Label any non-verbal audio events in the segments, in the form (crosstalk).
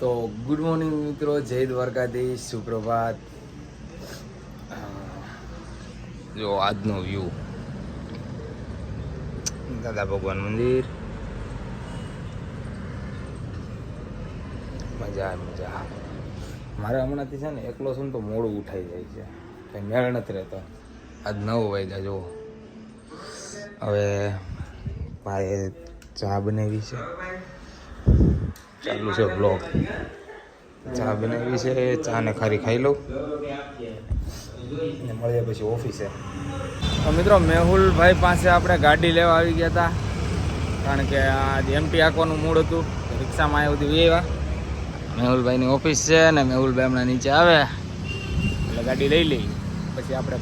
તો good morning મિત્રો, જય દ્વારકાધીશ, સુપ્રભાત. જો આજનો વ્યૂ દાદા ભગવાન મંદિર. મજા મજા. મારે હમણાંથી છે ને એકલો છું તો મોડું ઉઠાઈ જાય છે. કંઈ મેળ નથી રહેતો. આજ નવ વાગ્યા, જુઓ. હવે ભાઈ ચા બનાવી છે. ચાલુ છે બ્લોગ ચા બનાવી છે ચા ને ખારી ખાઈ લઉં. ને પછી ઓફિસે. તો મિત્રો, મેહુલભાઈ પાસે આપણે ગાડી લેવા આવી ગયા હતા. કારણ કે આ એમટી આંકવાનું મૂડ હતું. રિક્ષામાં આવ્યું હતું એવા મેહુલભાઈની ઓફિસ છે ને મેહુલભાઈ હમણાં નીચે આવે. એટલે ગાડી લઈ લઈ પછી આપણે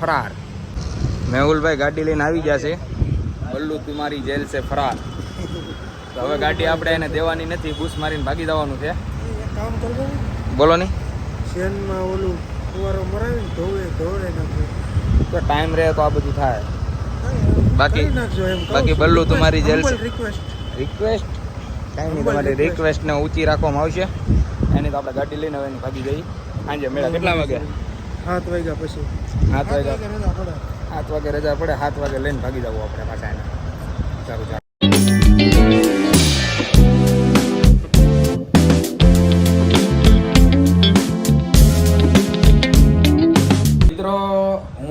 ફરાર. મેહુલભાઈ ગાડી લઈને આવી ગયા છે. બલ્લુ તુમારી જેલ છે ફરાર. તો હવે ગાડી આપણે એને દેવાની નથી બૂસ મારીને ભાગી જવાનું છે. કામ કરજો. ને બોલો નહીં શેનમાં ઓલું કુવારો મરાવીને ધોવે ધોવે તો ટાઈમ રહે તો આ બધું થાય. બાકી- બાકી. બલ્લુ તમારી જેલ રિક્વેસ્ટ રિક્વેસ્ટ કાંઈ નહીં તમારી રિક્વેસ્ટને ઊંચી રાખવામાં આવશે. એની તો આપણે ગાડી લઈને હવે એની ભાગી જઈ સાંજે મેળા કેટલા વાગે? સાત વાગ્યા પછી. સાત વાગ્યા. સાત વાગે રજા પડે સાત વાગે લઈને ભાગી જવું આપણે પાછા એને. સારું.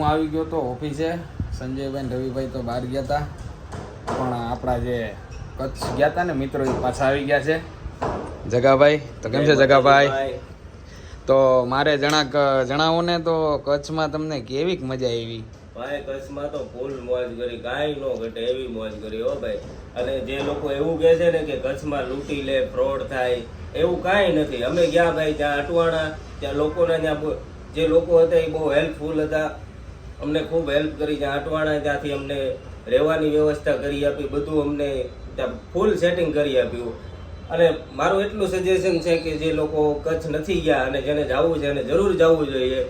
હું આવી ગયો તો ઓફિસે. સંજયભાઈ રવિભાઈ તો બહાર ગયા હતા પણ આપણા જે કચ્છ ગયા હતા ને મિત્રો એ પાછા આવી ગયા છે. જગાભાઈ તો કેમ છે જગાભાઈ? તો મારે જણા જણાવો ને તો કચ્છમાં તમને કેવીક મજા આવી? ભાઈ કચ્છમાં તો ફૂલ મોજ કરી. કાંઈ નો ઘટે એવી મોજ કરી હો ભાઈ. અને જે લોકો એવું કહે છે ને કે કચ્છમાં લૂંટી લે ફ્રોડ થાય એવું કાંઈ નથી. અમે ગયા ભાઈ ત્યાં અટવાણા ત્યાં લોકોને ત્યાં જે લોકો હતા એ બહુ હેલ્પફુલ હતા. અમને ખૂબ હેલ્પ કરી જ્યાં અટવાણા ત્યાંથી અમને રહેવાની વ્યવસ્થા કરી આપી, બધું અમને ત્યાં ફૂલ સેટિંગ કરી આપ્યું. અને મારું એટલું સજેશન છે કે જે લોકો કચ્છ નથી ગયા અને જેને જવું છે એને જરૂર જવું જોઈએ.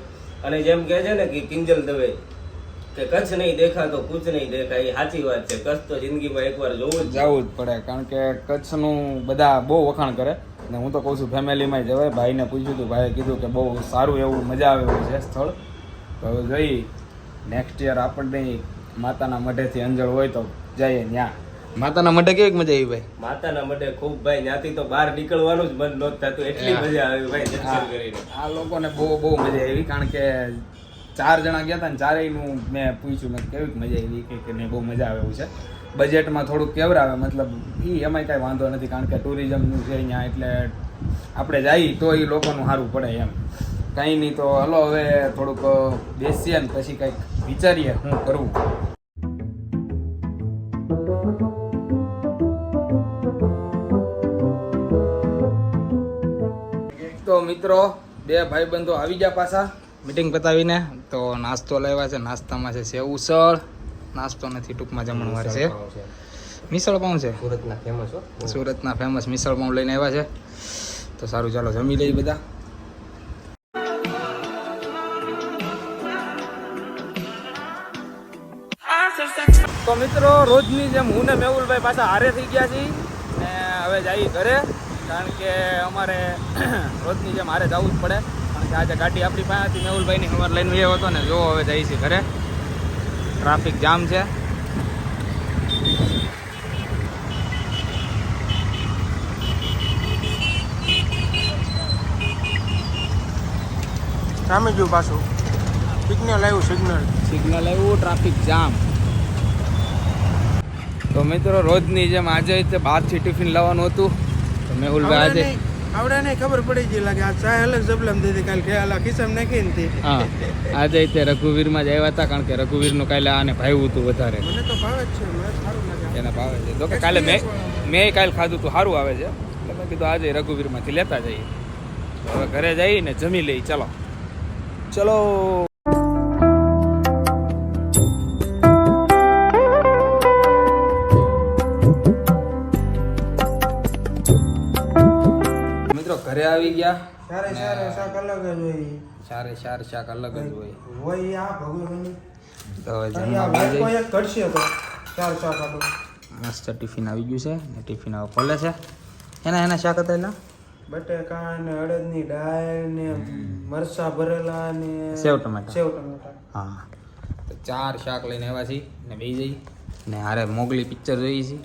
અને જેમ કહે છે ને કે કિંજલ દવે, કે કચ્છ નહીં દેખાતો કુછ નહીં દેખાય, એ સાચી વાત છે. કચ્છ તો જિંદગીમાં એકવાર જોવું જ જવું જ પડે, કારણ કે કચ્છનું બધા બહુ વખાણ કરે. ને હું તો કહું છું, ફેમિલીમાં જવાય. ભાઈને પૂછ્યું હતું ભાઈએ કીધું કે બહુ સારું એવું મજા આવે એવું છે સ્થળ. તો જોઈ નેક્સ્ટ યર આપણને માતાના મઢેથી અંજળ હોય તો જઈએ ત્યાં માતાના મઢે કેવી મજા આવી ભાઈ? માતાના મઢે ખૂબ ભાઈ ત્યાંથી તો બહાર નીકળવાનું જ મન નહોતું થતું એટલી મજા આવી ભાઈ દર્શન આ કરીને. આ લોકોને બહુ બહુ મજા આવી કારણ કે ચાર જણા ગયા હતા ને ચારેયનું મેં પૂછ્યું મેં કેવી મજા આવી? કે કે બહુ મજા આવે એવું છે. બજેટમાં થોડુંક કેવરાવે મતલબ એ એમાંય કાંઈ વાંધો નથી કારણ કે ટુરિઝમનું છે અહીંયા એટલે આપણે જઈએ તો એ લોકોનું સારું પડે એમ. કંઈ નહીં તો હલો હવે થોડુંક બેસીએ ને પછી કંઈક વિચારીએ શું કરવું તો મિત્રો બે ભાઈબંધો આવી ગયા પાછા મીટિંગ પતાવીને તો નાસ્તો લાવ્યા છે નાસ્તામાં છે સેવ ઉસળ નાસ્તો નથી ટૂંકમાં જમણવાર છે. મિસળ પાઉં છે. સુરતના ફેમસ સુરતના ફેમસ મિસળ પાઉં લઈને આવ્યા છે. તો સારું ચાલો જમી લઈએ બધા. તો મિત્રો રોજની જેમ હું ને મેહુલભાઈ પાછા હારે થઈ ગયા છીએ ને હવે જઈએ ઘરે કારણ કે અમારે (clears throat) રોજની જેમ હારે જવું જ પડે. કારણ કે આજે ગાડી આપણી પાસે હતી મેહુલભાઈની અમારે લઈને આવ્યો હતો ને જો હવે જઈએ છીએ ઘરે. ટ્રાફિક જામ છે. સામે ગયું પાછું સિગ્નલ આવ્યું સિગ્નલ સિગ્નલ આવ્યું ટ્રાફિક જામ. તો મિત્રો રોજની જેમ આજે તે બહારથી ટિફિન લાવવાનું હતું. તો મેહુલભાઈ આજે આવડાને ખબર પડી ગઈ લાગે આ ચાય અલગ જબલમ દીધી કાલ કે આલા ખિસ્સામાં નાખીને હતી હા આજે તે રઘુવીરમાં જ આવ્યા હતા કારણ કે રઘુવીરનું કાલે આને ભાવ્યું હતું વધારે. મને તો ભાવે જ છે મને સારું લાગે. એને ભાવે છે. તો કે કાલે મેં મેં કાલે ખાધું હતું સારું આવે છે. એટલે મેં કીધું આજે રઘુવીરમાંથી લેતા જઈએ. હવે ઘરે જઈને જમી લઈ ચલો. ચલો. ઘરે આવી ગયા સારે સારે શાક અલગ જ હોય. સારે ચાર શાક અલગ જ હોય. હોય આ ભગવાન તો જમવા ઘટશે તો ચાર શાક આટલું મસ્ત ટિફિન આવી ગયું છે ને ટિફિન હવે ખોલે છે. એના એના શાક હતા એના? બટેકા ને અડદની દાળ ને મરચા ભરેલા ને સેવ ટમેટા. સેવ ટમેટા. હા. તો ચાર શાક લઈને આવ્યા છીએ ને બે જઈ. ને હારે મોગલી પિક્ચર જોઈ છે.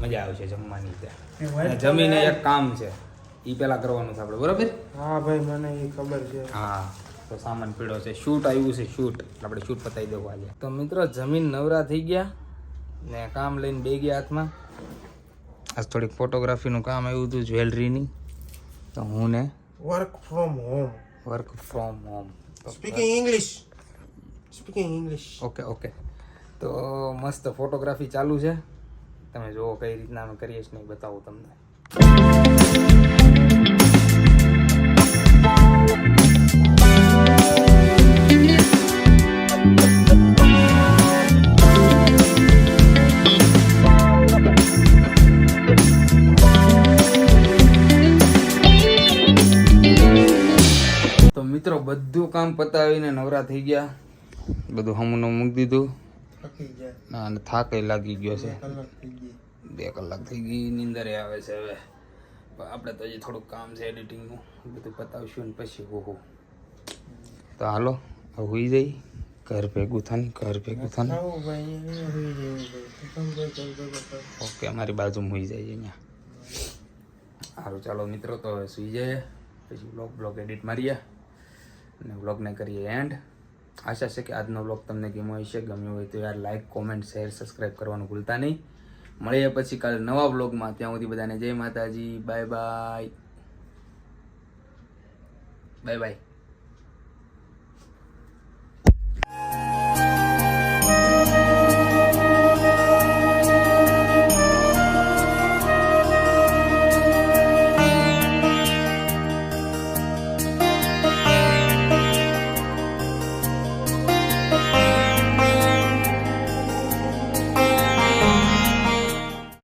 મજા આવશે જમવાની ત્યાં. જમીને એક કામ છે. એ પહેલાં કરવાનું છે આપણે બરાબર? હા ભાઈ મને એ ખબર છે. હા તો સામાન પીળો છે. શૂટ આવ્યું છે શૂટ આપણે શૂટ પતાવી દેવું આજે. તો મિત્રો જમીન નવરા થઈ ગયા ને કામ લઈને બે ગયા હાથમાં. આજ થોડીક ફોટોગ્રાફીનું કામ આવ્યું હતું જ્વેલરીની. તો હું ને work from home work from home speaking English speaking English okay okay તો મસ્ત ફોટોગ્રાફી ચાલુ છે. તમે જુઓ કઈ રીતના અમે કરીએ છીએ બતાવું તમને. કામ પતાવીને નવરા થઈ ગયા. બધું હમું મૂકી દીધું. ના, અને થાકે લાગી ગયો છે. કલાક થઈ ગઈ. બે કલાક થઈ ગઈ નીંદરે આવે છે હવે. આપણે તો હજી થોડુંક કામ છે એડિટિંગનું. બધું પતાવશું ને પછી ઓહો. તો હાલો હવે હુઈ જઈ. ઘર ભેગું થાય ઘર ભેગું થાય ઓકે અમારી બાજુમાં હોઈ જાય અહીંયા. સારું ચાલો મિત્રો તો હવે સુઈ જાય પછી બ્લોગ બ્લોગ એડિટ મારીએ. અને વ્લોગને કરીએ એન્ડ આશા છે કે આજનો વ્લોગ તમને ગમ્યો હશે. ગમ્યો હોય તો યાર લાઈક કોમેન્ટ શેર સબસ્ક્રાઈબ કરવાનું ભૂલતા નહીં. મળીએ પછી કાલે નવા વ્લોગમાં. ત્યાં સુધી બધાને જય માતાજી. Bye bye bye bye